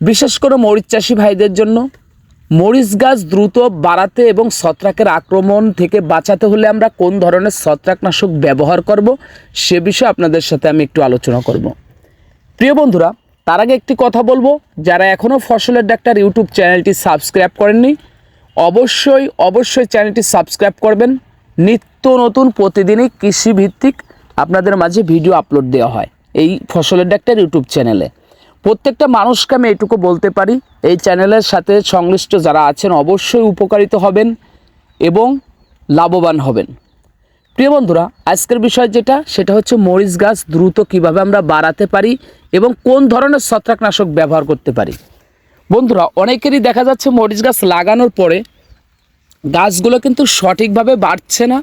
বিশেষ করে মরিচ চাষি ভাইদের জন্য। মরিচ গাছ দ্রুত বাড়াতে এবং ছত্রাকের আক্রমণ থেকে বাঁচাতে হলে আমরা কোন ধরনের ছত্রাকনাশক ব্যবহার করব, সে বিষয়ে আপনাদের সাথে আমি একটু আলোচনা করব। প্রিয় বন্ধুরা, তার আগে একটি কথা বলব, যারা এখনও ফসলের ডাক্তার ইউটিউব চ্যানেলটি সাবস্ক্রাইব করেননি, অবশ্যই অবশ্যই চ্যানেলটি সাবস্ক্রাইব করবেন। নিত্য নতুন প্রতিদিনই কৃষিভিত্তিক আপনাদের মাঝে ভিডিও আপলোড দেওয়া হয় এই ফসলের ডাক্তার ইউটিউব চ্যানেলে। প্রত্যেকটা মানুষকে আমি এটুকু বলতে পারি, এই চ্যানেলের সাথে সংশ্লিষ্ট যারা আছেন অবশ্যই উপকারিত হবেন এবং লাভবান হবেন। প্রিয় বন্ধুরা, আজকের বিষয় যেটা, সেটা হচ্ছে মরিচ গাছ দ্রুত কীভাবে আমরা বাড়াতে পারি এবং কোন ধরনের ছত্রাকনাশক ব্যবহার করতে পারি। বন্ধুরা, অনেকেরই দেখা যাচ্ছে মরিচ গাছ লাগানোর পরে গাছগুলো কিন্তু সঠিকভাবে বাড়ছে না।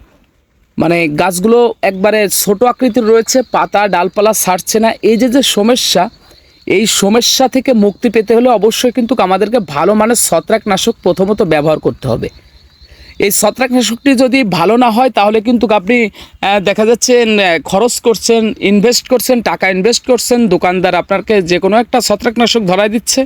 মানে গাছগুলো একবারে ছোট আকৃতির রয়েছে, পাতা, ডালপালা ছাড়ছে না। এই যে যে সমস্যা এই সমস্যা থেকে মুক্তি পেতে হলে অবশ্যই কিন্তু আমাদেরকে ভালো মানের ছত্রাকনাশক প্রথমত ব্যবহার করতে হবে। এই ছত্রাকনাশকটি যদি ভালো না হয়, তাহলে কিন্তু আপনি দেখা যাচ্ছে খরচ করছেন ইনভেস্ট করছেন, টাকা ইনভেস্ট করছেন, দোকানদার আপনাকে যে কোনো একটা ছত্রাকনাশক ধরাই দিচ্ছে,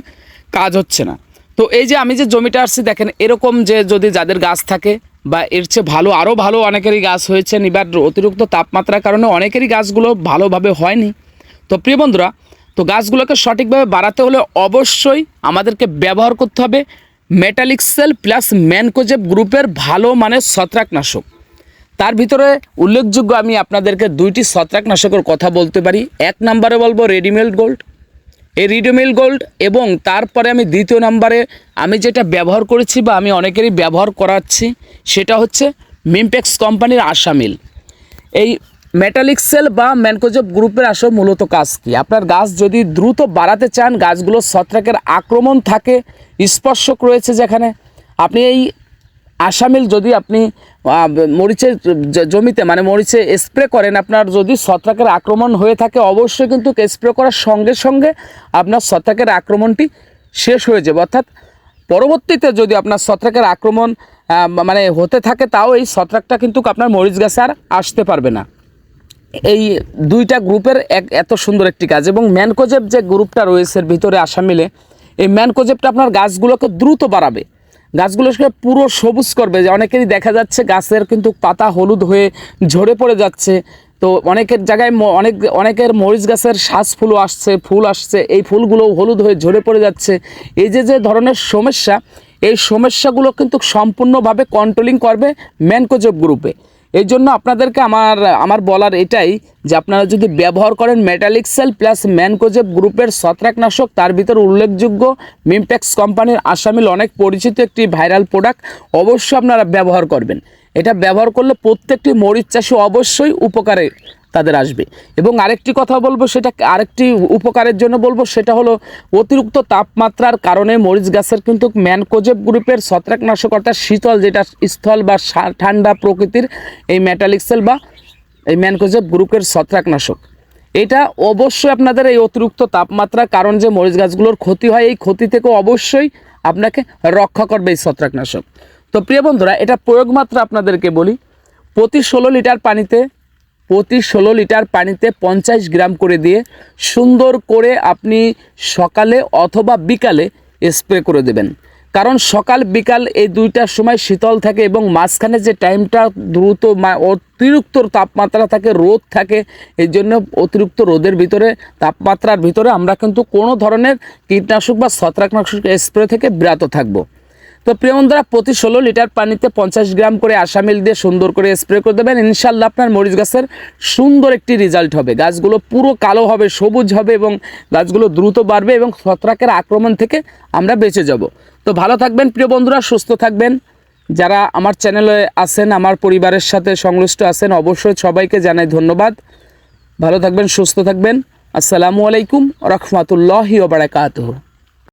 কাজ হচ্ছে না। তো এই যে আমি যে জমিটা আসছি দেখেন এরকম যে যদি যাদের গাছ থাকে বা এর চেয়ে ভালো আরও ভালো অনেকেরই গাছ হয়েছে, এবার অতিরিক্ত তাপমাত্রার কারণে অনেকেরই গাছগুলো ভালোভাবে হয়নি। তো প্রিয় বন্ধুরা তো গাছগুলোকে সঠিকভাবে বাড়াতে হলে অবশ্যই আমাদেরকে ব্যবহার করতে হবে মেটালিক্সেল প্লাস ম্যানকোজেব গ্রুপের ভালো মানের ছত্রাকনাশক। তার ভিতরে উল্লেখযোগ্য আমি আপনাদেরকে দুইটি ছত্রাকনাশকের কথা বলতে পারি। এক নম্বরে বলব রেডিমেড গোল্ড। এই রিডোমিল গোল্ড এবং তারপরে আমি দ্বিতীয় নম্বরে আমি যেটা ব্যবহার করেছি বা আমি অনেকেরই ব্যবহার করাচ্ছি, সেটা হচ্ছে মিমপেক্স কোম্পানির আশামিল এই মেটালিক্সেল বা ম্যানকোজব গ্রুপের আসলে মূলত কাজ কি? আপনার গাছ যদি দ্রুত বাড়াতে চান, গাছগুলো ছত্রাকের আক্রমণ থাকে, স্পর্শক রয়েছে যেখানে, আপনি এই আসামিল যদি আপনি মরিচের জমিতে মানে মরিচে স্প্রে করেন, আপনার যদি ছত্রাকের আক্রমণ হয়ে থাকে, অবশ্যই কিন্তু স্প্রে করার সঙ্গে সঙ্গে আপনার ছত্রাকের আক্রমণটি শেষ হয়ে যাবে। অর্থাৎ পরবর্তীতে যদি আপনার ছত্রাকের আক্রমণ মানে হতে থাকে, তাও এই ছত্রাকটা কিন্তু আপনার মরিচ গাছে আর আসতে পারবে না। এই দুইটা গ্রুপের এক এত সুন্দর একটি কাজ এবং ম্যানকোজেব যে গ্রুপটা রয়েছে ভিতরে আসা মিলে, এই ম্যানকোজেবটা আপনার গাছগুলোকে দ্রুত বাড়াবে। গাছগুলোকে পুরো সবুজ করবে। যে অনেকেরই দেখা যাচ্ছে গাছের কিন্তু পাতা হলুদ হয়ে ঝরে পড়ে যাচ্ছে। তো অনেকের জায়গায় অনেক, অনেকের মরিচ গাছের শ্বাস ফুলও আসছে, ফুল আসছে, এই ফুলগুলো হলুদ হয়ে ঝরে পড়ে যাচ্ছে। এই যে যে ধরনের সমস্যা, এই সমস্যাগুলো কিন্তু সম্পূর্ণভাবে কন্ট্রোলিং করবে ম্যানকোজেব গ্রুপে। এই জন্য আপনাদেরকে আমার আমার বলার এটাই যে আপনারা যদি ব্যবহার করেন মেটালিক সেল প্লাস ম্যানকোজেব গ্রুপের ছত্রাকনাশক, তার ভিতর উল্লেখযোগ্য মিমপ্যাক্স কোম্পানির আসামিল অনেক পরিচিত একটি ভাইরাল প্রোডাক্ট অবশ্যই আপনারা ব্যবহার করবেন। এটা ব্যবহার করলে প্রত্যেকটি মরিচ চাষি অবশ্যই উপকারে তাদের আসবে। এবং আরেকটি কথা বলব, সেটা আরেকটি উপকারের জন্য বলব, সেটা হলো অতিরিক্ত তাপমাত্রার কারণে মরিচ গাছের কিন্তু ম্যানকোজেব গ্রুপের ছত্রাকনাশক অর্থাৎ শীতল, যেটা স্থল বা ঠান্ডা প্রকৃতির এই মেটালিক্সেল বা এই ম্যানকোজেব গ্রুপের ছত্রাকনাশক। এটা অবশ্যই আপনাদের এই অতিরিক্ত তাপমাত্রার কারণ যে মরিচ গাছগুলোর ক্ষতি হয়, এই ক্ষতি থেকে অবশ্যই আপনাকে রক্ষা করবে এই ছত্রাকনাশক। তো প্রিয় বন্ধুরা, এটা প্রয়োগ মাত্র আপনাদেরকে বলি, প্রতি ষোলো লিটার পানিতে প্রতি ষোলো লিটার পানিতে পঞ্চাশ গ্রাম করে দিয়ে সুন্দর করে আপনি সকালে অথবা বিকালে স্প্রে করে দেবেন। কারণ সকাল, বিকাল এই দুইটার সময় শীতল থাকে এবং মাঝখানে যে টাইমটা দ্রুত অতিরিক্ত তাপমাত্রা থাকে, রোদ থাকে, এই জন্য অতিরিক্ত রোদের ভিতরে, তাপমাত্রার ভিতরে আমরা কিন্তু কোনো ধরনের কীটনাশক বা ছত্রাকনাশক স্প্রে থেকে বিরত থাকব। তো প্রিয় বন্ধুরা, প্রতি ষোলো লিটার পানিতে পঞ্চাশ গ্রাম করে আশামিল দিয়ে সুন্দর করে স্প্রে করে দেবেন। ইনশাল্লাহ আপনার মরিচ গাছের সুন্দর একটি রেজাল্ট হবে। গাছগুলো পুরো কালো হবে, সবুজ হবে এবং গাছগুলো দ্রুত বাড়বে এবং ছত্রাকের আক্রমণ থেকে আমরা বেঁচে যাব। তো ভালো থাকবেন প্রিয় বন্ধুরা, সুস্থ থাকবেন। যারা আমার চ্যানেলে আছেন, আমার পরিবারের সাথে সংশ্লিষ্ট আছেন, অবশ্যই সবাইকে জানাই ধন্যবাদ। ভালো থাকবেন, সুস্থ থাকবেন। আসসালামু আলাইকুম রহমতুল্লাহি ওবরাকাতুহ